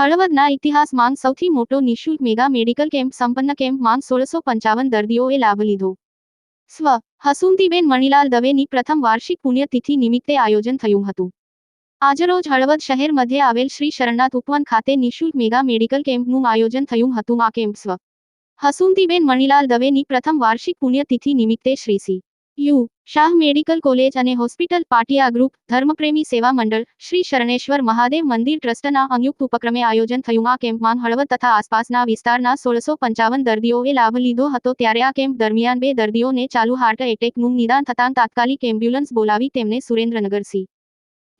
હળવદના ઇતિહાસમાં સૌથી મોટો નિઃશુલ્ક મેગા મેડિકલ કેમ્પ સંપન્ન કેમ્પમાં સોળસો પંચાવન દર્દીઓએ લાભ લીધો. સ્વ. હસુમતીબેન મણીલાલ દવેની પ્રથમ વાર્ષિક પુણ્યતિથિ નિમિત્તે આયોજન થયું હતું. આજરોજ હળવદ શહેર મધ્યે આવેલ શ્રી શરણનાથ ઉપવન ખાતે નિઃશુલ્ક મેગા મેડિકલ કેમ્પનું આયોજન થયું હતું આ કેમ્પ સ્વ. હસુમતીબેન મણીલાલ દવેની પ્રથમ વાર્ષિક પુણ્યતિથિ નિમિત્તે Shri C. U. Shah medical college અને હોસ્પિટલ પાટિયા ગ્રુપ ધર્મપ્રેમી સેવા મંડળ શ્રી શરણેશ્વર મહાદેવ મંદિર ટ્રસ્ટના સંયુક્ત ઉપક્રમે આયોજન થયું. આ કેમ્પમાં હળવદ તથા આસપાસના વિસ્તારના સોળસો પંચાવન દર્દીઓએ લાભ લીધો હતો. ત્યારે આ કેમ્પ દરમિયાન બે દર્દીઓને ચાલુ હાર્ટ એટેકનું નિદાન થતાં તાત્કાલિક એમ્બ્યુલન્સ બોલાવી તેમને Surendranagar C.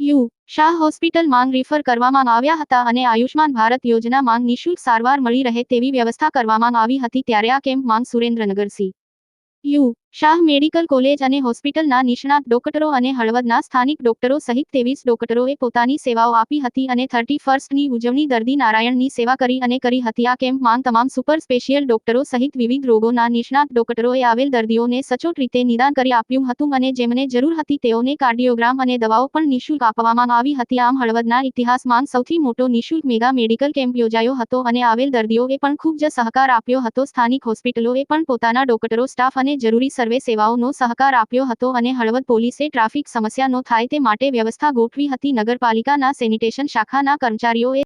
U. Shah hospital માંગ રિફર કરવામાં આવ્યા હતા અને આયુષ્માન ભારત યોજના માંગ નિઃશુલ્ક સારવાર મળી રહે તેવી વ્યવસ્થા કરવામાં આવી હતી. ત્યારે આ કેમ્પ માંગ Surendranagar C. U. Shah medical college અને હોસ્પિટલના નિષ્ણાત ડોક્ટરો અને હળવદના સ્થાનિક ડોક્ટરો સહિત ત્રેવીસ ડોક્ટરોએ પોતાની સેવાઓ આપી હતી અને થર્ટી ફર્સ્ટની ઉજવણી દર્દી નારાયણની સેવા કરી અને કરી હતી. આ કેમ્પમાં તમામ સુપર સ્પેશિયલ ડોક્ટરો સહિત વિવિધ રોગોના નિષ્ણાત ડોક્ટરોએ આવેલ દર્દીઓને સચોટ રીતે નિદાન કરી આપ્યું હતું અને જેમને જરૂર હતી તેઓને કાર્ડિયોગ્રામ અને દવાઓ પણ નિઃશુલ્ક આપવામાં આવી હતી. આમ હળવદના ઇતિહાસમાં સૌથી મોટો નિઃશુલ્ક મેગા મેડિકલ કેમ્પ યોજાયો હતો અને આવેલ દર્દીઓએ પણ ખૂબ જ સહકાર આપ્યો હતો. સ્થાનિક હોસ્પિટલોએ પણ પોતાના ડોક્ટરો, સ્ટાફ અને જરૂરી સર્વે સેવાઓનો સહકાર આપ્યો હતો અને હળવદ પોલીસે ટ્રાફિક સમસ્યા ન થાય તે માટે વ્યવસ્થા ગોઠવી હતી. નગરપાલિકાના સેનિટેશન શાખાના કર્મચારીઓએ